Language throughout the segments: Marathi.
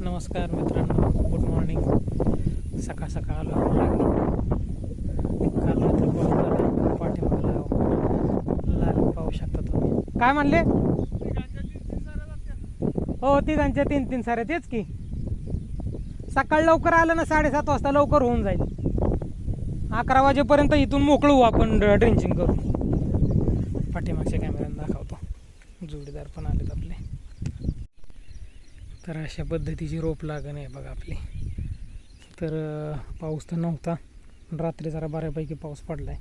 नमस्कार मित्रांनो गुड मॉर्निंग सकाळ सकाळ आलो काल रात्री पाऊस पाठीमागला लागून पाहू शकता तुम्ही. काय म्हणले? हो तिघांच्या तीन तीन साऱ्या तेच की. सकाळ लवकर आलं ना साडेसात वाजता लवकर होऊन जाईल. अकरा वाजेपर्यंत इथून मोकळू आपण ड्रिंचिंग करू पाठीमागच्या कॅमेऱ्यानं दाखवतो जोडीदार पण आलेत आपले तर अशा पद्धतीची रोप लागण आहे बघा आपली. तर पाऊस तर नव्हता. रात्री जरा बऱ्यापैकी पाऊस पडला आहे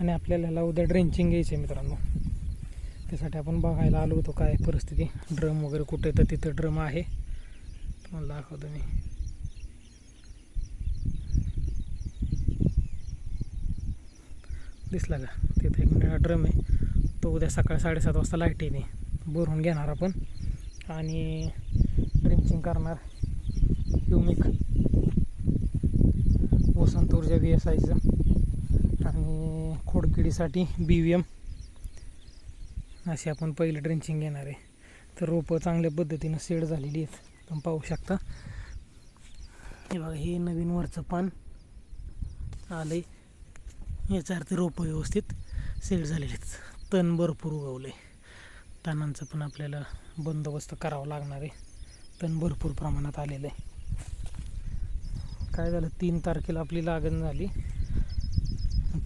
आणि आपल्याला उद्या ड्रेंचिंग घ्यायचं आहे मित्रांनो. त्यासाठी आपण बघायला आलो होतो काय परिस्थिती. ड्रम वगैरे कुठे तर तिथं ड्रम आहे. तुम्हाला दाखवतो मी. दिसला का? तिथे एक ड्रम आहे. तो उद्या सकाळ साडेसात वाजता लाइट येणे भरून घेणार आपण. आणि ड्रिंचिंग करणार युमिक वसंत ऊर्जा बी एस आयचं आणि खोडकिडीसाठी बी व्ही एम असे आपण पहिलं ड्रिंचिंग घेणार आहे. तर रोपं चांगल्या पद्धतीनं सेड झालेली आहेत. तुम्ही पाहू शकता. हे बघा हे नवीन वरचं पान आलं आहे याचा अर्थ रोपं व्यवस्थित सेट झालेले आहेत. तण भरपूर उगवलं आहे तणांचं पण आपल्याला बंदोबस्त करावा लागणार आहे. तण भरपूर प्रमाणात आलेलं आहे. काय झालं? तीन तारखेला आपली लागण झाली.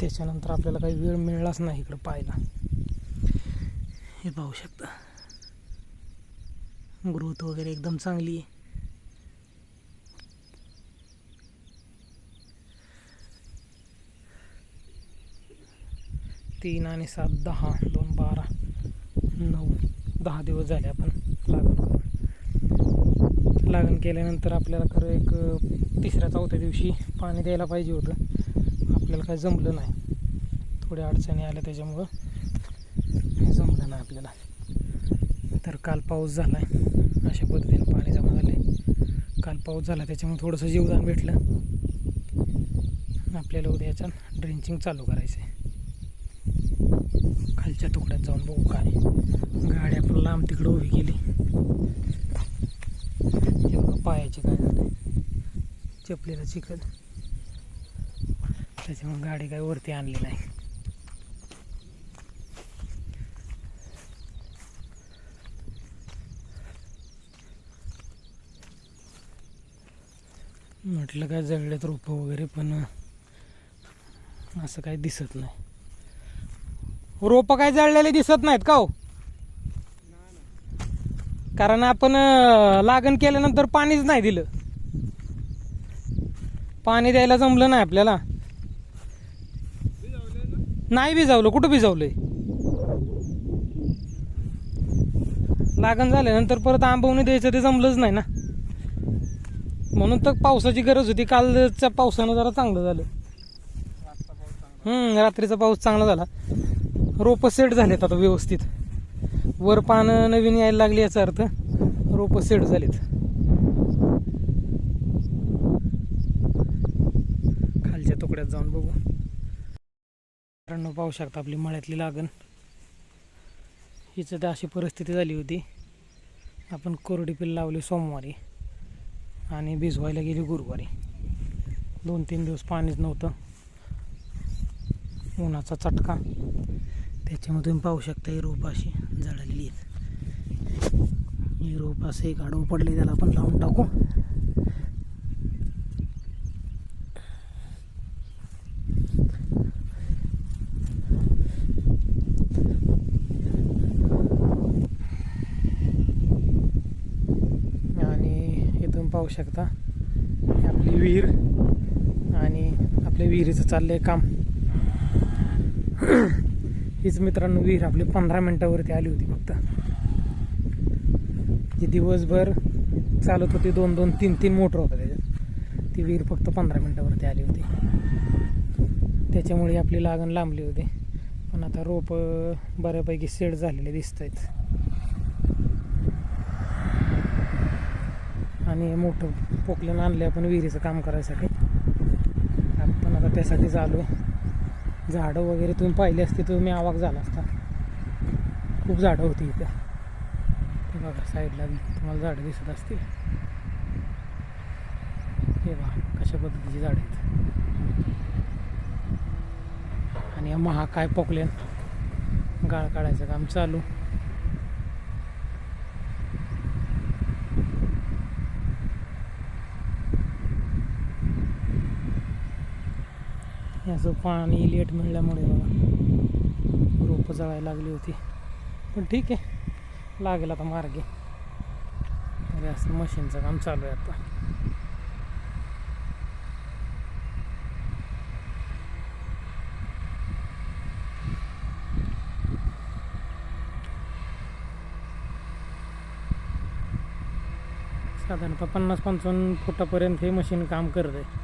त्याच्यानंतर आपल्याला काही वेळ मिळलाच नाही इकडं पाहायला. हे पाहू शकता. ग्रोथ वगैरे एकदम चांगली आहे. तीन आणि सात दहा दोन बारा नऊ दहा दिवस झाले आपण लागण करून लागण केल्यानंतर आपल्याला खरं एक तिसऱ्या चौथ्या दिवशी पाणी द्यायला पाहिजे होतं. आपल्याला काय जमलं नाही. थोड्या अडचणी आल्या त्याच्यामुळं जमलं नाही आपल्याला. तर काल पाऊस झाला आहे अशा पद्धतीनं पाणी जमा झालं आहे काल पाऊस झाला त्याच्यामुळे थोडंसं जीवदान भेटलं. आपल्याला उद्या याच्यात ड्रिंचिंग चालू करायचं आहे खालच्या तुकड्यात जाऊन बघू काय गाडी आपण लांब तिकडे उभी केली. हे बघा पायाची काय झालं. चपलीला चिखल त्याच्यामुळे गाडी काय वरती आणली नाही. म्हटलं काय जगल्यात रोपं वगैरे पण असं काही दिसत नाही. रोपं काय जळलेले दिसत नाहीत का हो? कारण आपण लागण केल्यानंतर पाणीच नाही दिलं. पाणी द्यायला जमलं नाही आपल्याला. नाही भिजवलं कुठं भिजावलंय? लागण झाल्यानंतर परत आंबवणी द्यायचं ते जमलंच नाही ना. म्हणून तर पावसाची गरज होती. कालच्या पावसानं जरा चांगलं झालं. हम्म रात्रीचा पाऊस चांगला झाला. रोपं सेट झालेत आता व्यवस्थित. वर पानं नवीन यायला लागली याचा अर्थ रोपं सेट झालीत. खालच्या तुकड्यात जाऊन बघू. कारण पाहू शकता आपली मळ्यातली लागण. हिचं तर अशी परिस्थिती झाली होती. आपण कोरडी पिल लावली सोमवारी आणि भिजवायला गेली गुरुवारी. दोन तीन दिवस पाणीच नव्हतं. उन्हाचा चटका. त्याच्यामधून पाहू शकता ही रोप अशी जळालेली आहेत. ही रोप असं एक आडवं पडले त्याला आपण लावून टाकू. आणि इथून पाहू शकता आपली विहीर आणि आपल्या विहिरीचं चाललंय काम. हीच मित्रांनो विहीर आपली पंधरा मिनटावरती आली होती फक्त. जी दिवसभर चालत होती दोन दोन तीन तीन मोटर होतं त्याच्यात. ती विहीर फक्त पंधरा मिनटावरती आली होती. त्याच्यामुळे आपली लागण लांबली होती. पण आता रोप बऱ्यापैकी सेट झालेले दिसत आहेत आणि मोठं पोकल्यानं आणलं आपण विहिरीचं काम करायसाठी. आपण आता त्यासाठी चालू. आहे झाडं वगैरे तुम्ही पाहिली असते तुम्ही आवाक झाला असता. खूप झाडं होती इथं. बघा साईडला तुम्हाला झाडं दिसत असतील. हे बघा कशा पद्धतीची झाडं आहेत. आणि महा महाकाय पोकलेन गाळ काढायचं काम चालू. याचं पाणी लेट मिळाल्यामुळे बघा. रोपं जळायला लागली होती. पण ठीक आहे. लागेल आता मार्गे. अरे असं मशीनचं काम चालू आहे आता. साधारणतः पन्नास पंचावन्न फुटापर्यंत हे मशीन काम करत आहे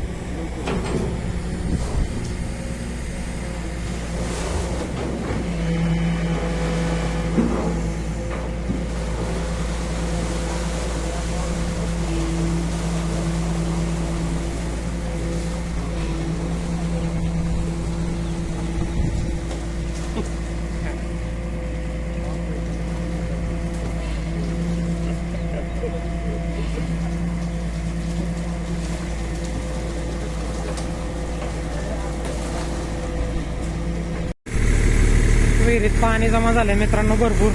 विहिरीत पाणी जमा झालंय मित्रांनो भरपूर.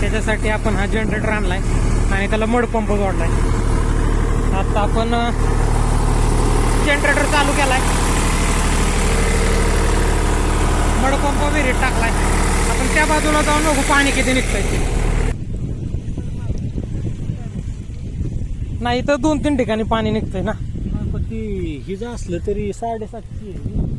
त्याच्यासाठी आपण हा जनरेटर आणलाय आणि त्याला मडपंप जोडलाय. आता आपण जनरेटर चालू केलाय. मडपंप विहिरीत टाकलाय. आपण त्या बाजूला जाऊन बघू पाणी किती निघतंय नाही तर दोन तीन ठिकाणी पाणी निघतंय ना. पण ती हिजा असलं तरी साडेसातशे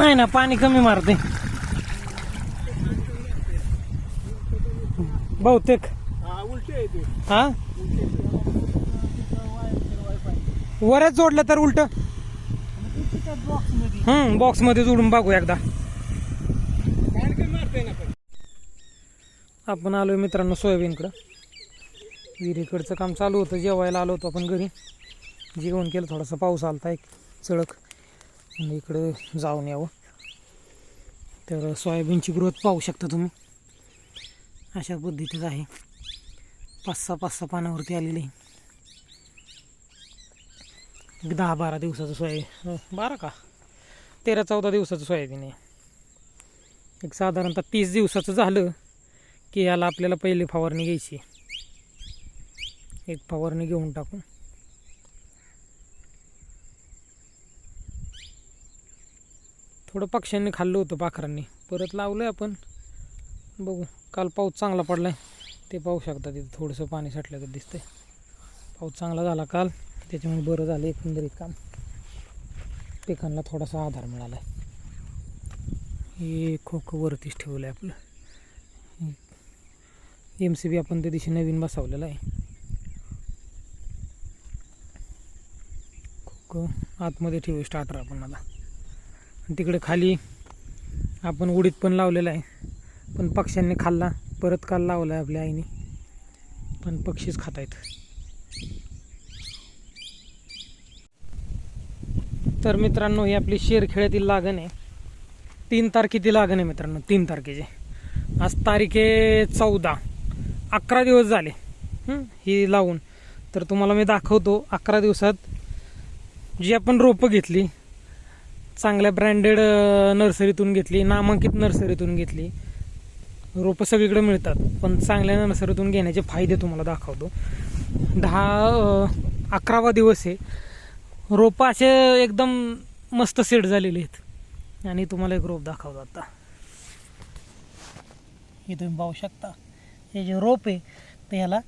नाही ना पाणी कमी मारते. बहुतेक. हा? वरच जोडलं तर उलट? हम्म बॉक्समध्ये जोडून बघू एकदा. आपण आलोय मित्रांनो सोयाबीनकडं. विहिरीकडचं काम चालू होतं जेवायला आलो होतो आपण घरी. जेवण केलं थोडासा पाऊस आलता एक चळक. आणि इकडं जाऊन यावं. तर सोयाबीनची ग्रोथ पाहू शकता तुम्ही. अशा पद्धतीचं आहे. पाच सहा पाच सहा पानावरती आलेली. आहे एक दहा बारा दिवसाचं सोयाबीन बारा का? तेरा चौदा दिवसाचं सोयाबीन आहे. एक साधारणतः तीस दिवसाचं झालं की याला आपल्याला पहिली फवारणी घ्यायची एक फवारणी घेऊन टाकू थोडं पक्ष्यांनी खाल्लं होतं पाखरांनी. परत लावलं आहे आपण. बघू काल पाऊस चांगला पडला आहे ते पाहू शकता तिथे थोडंसं पाणी साठल्यागत दिसतंय. पाऊस चांगला झाला काल. त्याच्यामुळे बरं झालं एकंदरीत काम. पिकांना थोडासा आधार मिळाला आहे हे खोखं वरतीच ठेवलं आहे आपलं. एम सी बी आपण त्या दिवशी नवीन बसवलेला आहे. खोखं आतमध्ये ठेवू स्टार्टर आपण आता. तिकडे खाली आपण उडीद पण लावलेलं आहे. पण पक्ष्यांनी खाल्ला परत काल लावला आहे आपल्या आईने. पण पक्षीच खात आहेत तर मित्रांनो ही आपली शेरखेड्यातील लागण आहे. तीन तारखेची लागण आहे मित्रांनो तीन तारखेची. आज तारीख आहे चौदा. अकरा दिवस झाले. ही लावून. तर तुम्हाला मी दाखवतो अकरा दिवसात जी आपण रोपं घेतली चांगल्या ब्रँडेड नर्सरीतून घेतली नामांकित नर्सरीतून घेतली. रोपं सगळीकडे मिळतात पण चांगल्या नर्सरीतून घेण्याचे फायदे तुम्हाला दाखवतो. दहा अकरावा दिवस आहे. रोपं असे एकदम मस्त सेट झालेले आहेत. आणि तुम्हाला एक रोप दाखवतो आता. हे तुम्ही पाहू शकता. हे जे रोप आहे ते ह्याला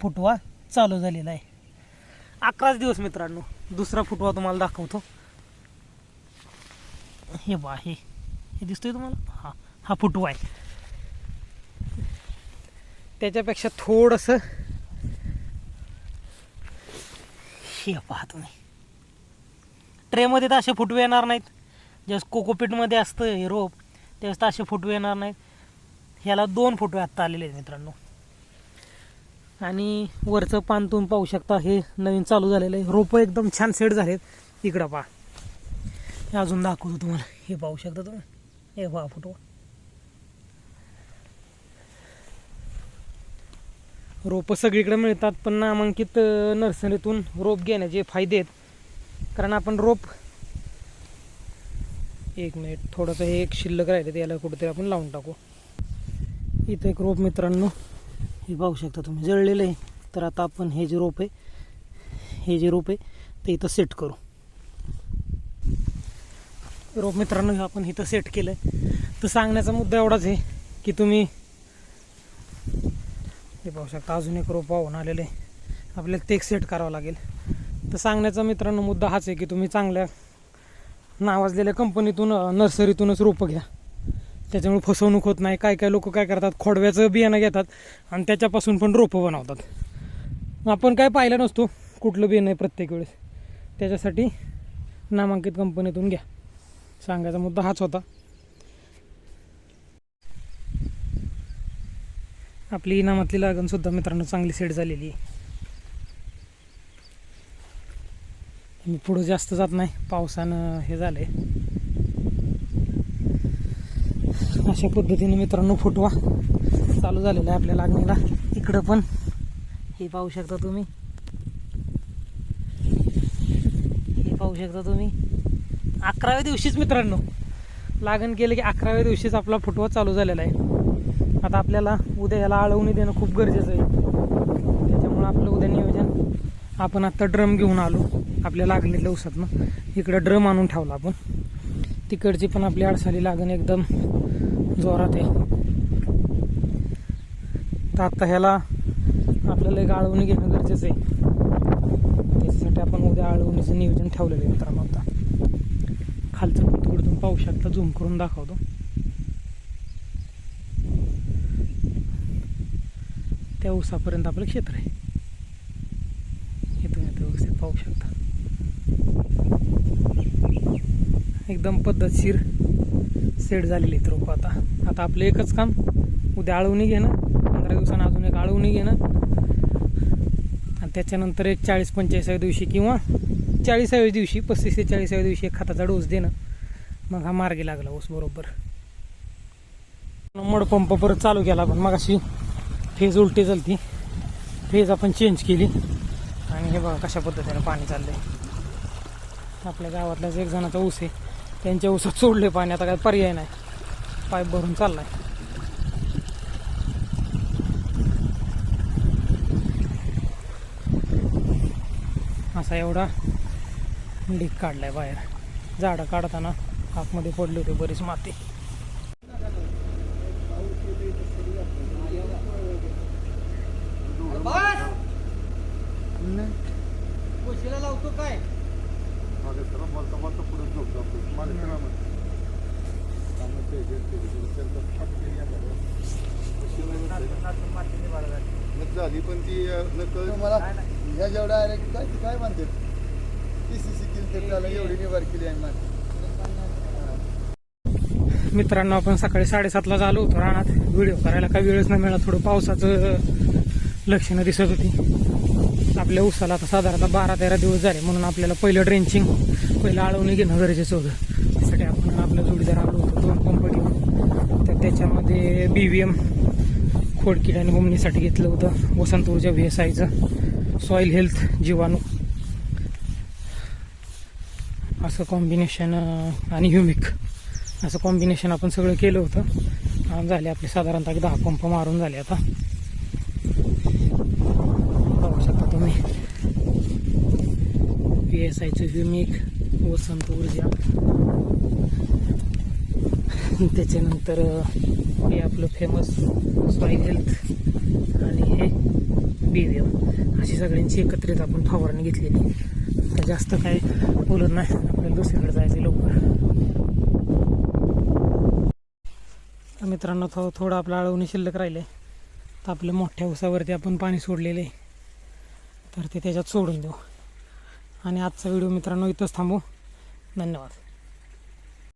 फुटवा चालू झालेला आहे. अकराच दिवस मित्रांनो दुसरा फुटवा तुम्हाला दाखवतो. हे बा हे. हे दिसतोय तुम्हाला? हा हा फुटवा आहे. त्याच्यापेक्षा थोडंसं हे पहा तुम्ही. ट्रेमध्ये तर असे फुटवे येणार नाहीत. ज्यावेळेस कोकोपीटमध्ये असतं हे रोप त्यावेळेस तर असे फुटवे येणार नाहीत. ह्याला दोन फुटवे आत्ता आलेले आहेत मित्रांनो. आणि वरचं पान तुम्ही पाहू शकता हे नवीन चालू झालेलं आहे. रोपं एकदम छान सेट झालेत. इकडं पहा. हे अजून दाखवतो तुम्हाला. हे पाहू शकता तुम्ही? हे पहा फोटो रोपं सगळीकडे मिळतात पण नामांकित नर्सरीतून रोप घेण्याचे फायदे आहेत. कारण आपण रोप एक मिनिट थोडंसं हे एक शिल्लक राहिले याला कुठेतरी आपण लावून टाकू. इथं एक रोप मित्रांनो हे पाहू शकता तुम्ही. जळलेलं आहे. तर आता आपण हे जे रोप आहे हे जे रोप आहे ते इथं सेट करू. रोप मित्रांनो हे आपण इथं सेट केलं आहे तर सांगण्याचा मुद्दा एवढाच आहे की तुम्ही ते पाहू शकता अजून एक रोप वाहून आलेलं आहे. आपल्याला ते एक सेट करावं लागेल. तर सांगण्याचा मित्रांनो मुद्दा हाच आहे की तुम्ही चांगल्या नावाजलेल्या कंपनीतून नर्सरीतूनच रोपं घ्या. त्याच्यामुळे फसवणूक होत नाही. काय काय लोक काय करतात? खोडव्याचं बियाणं घेतात आणि त्याच्यापासून पण रोपं बनवतात. आपण काय पाहिलं नसतो कुठलं बियाणं आहे प्रत्येक वेळेस. त्याच्यासाठी नामांकित कंपनीतून घ्या. सांगायचा मुद्दा हाच होता. आपली इनामातली लागणसुद्धा मित्रांनो चांगली सेट झालेली आहे. मी पुढं जास्त जात नाही पावसानं हे झालंय. अशा पद्धतीने मित्रांनो फुटवा चालू झालेला आहे आपल्या लागणीला. इकडं पण हे पाहू शकता तुम्ही. हे पाहू शकता तुम्ही. अकराव्या दिवशीच मित्रांनो. लागण केलं की अकराव्या दिवशीच आपला फुटवा चालू झालेला आहे. आता आपल्याला उद्या याला आळवणी देणं खूप गरजेचं आहे. त्याच्यामुळं आपलं उद्या नियोजन. आपण आत्ता ड्रम घेऊन आलो. आपल्या लागणीतल्या उसातनं इकडं ड्रम आणून ठेवला आपण. तिकडची पण आपली अडसाली लागण एकदम जोरात आहे. तर आत्ता ह्याला आपल्याला एक आळवणी घेणं गरजेचं आहे. त्याच्यासाठी आपण उद्या आळवणीचं नियोजन ठेवलेलं आहे मित्रांनो आता खालचं पण तिकडे तुम्ही पाहू शकता झूम करून दाखवतो. त्या उसापर्यंत आपलं क्षेत्र आहे. हे तुम्ही व्यवस्थित पाहू शकता. एकदम पद्धतशीर सेट झालेली आहेत रोपं आता. आता आपलं एकच काम उद्या आळवणी घेणं पंधरा दिवसानं अजून एक आळवणी घेणं. आणि त्याच्यानंतर एक चाळीस पंचेचाळीसाव्या दिवशी किंवा चाळीसाव्या दिवशी पस्तीस ते चाळीसाव्या दिवशी एक खताचा डोस देणं. मग हा मार्गी लागला ऊस बरोबर. मडपंप परत चालू केला पण मग अशी फेज उलटी चालती फेज आपण चेंज केली. आणि हे बघा कशा पद्धतीने पाणी चाललंय. आपल्या गावातलाच एक जणाचा ऊस आहे. त्यांच्या ऊसात सोडले पाणी. आता काय पर्याय नाही. पाईप भरून चाललाय. असा एवढा ढीक काढलाय बाहेर. झाडं काढताना आतमध्ये पडली होती बरीच माती. लावतो काय? झाली पण ती मला ह्या आल्या की काय काय म्हणते? ती सी सी केली एवढी निवार केली आहे मित्रांनो आपण सकाळी साडेसातला झालो होतो रानात. व्हिडिओ करायला काही वेळच नाही मिळाला. थोडं पावसाचं लक्षणं दिसत होती. आपल्या उसाला आता साधारणतः बारा तेरा दिवस झाले म्हणून आपल्याला पहिलं ड्रेंचिंग पहिलं आळवणी घेणं गरजेचं होतं. त्यासाठी आपण आपला जोडीदार आलो होतो दोन पंप घेऊन तर त्याच्यामध्ये बी व्ही एम खोडकीड आणि होमनीसाठी घेतलं होतं. वसंत ऊर्जा व्ही एस आयचं सॉईल हेल्थ जीवाणू. असं कॉम्बिनेशन आणि ह्युमिक असं कॉम्बिनेशन आपण सगळं केलं होतं. झाले आपले साधारणतः एक दहा पंप मारून झाले आता. पाहू शकता तुम्ही. पी एस आयचं युनिक वसंत ऊर्जा. त्याच्यानंतर हे आपलं फेमस सॉईल हेल्थ आणि हे बी व्ही एम अशी सगळ्यांची एकत्रित आपण फवारणी घेतलेली. तर जास्त काय बोलत नाही. आपल्याला दुसरीकडे जायचं लवकर. तर मित्रांनो थो थोडं आपलं अळवणी शिल्लक राहिलं आहे तर आपल्या मोठ्या उसावरती आपण पाणी सोडलेलं आहे. तर ते त्याच्यात सोडून देऊ. आणि आजचा व्हिडिओ मित्रांनो इथंच थांबू. धन्यवाद.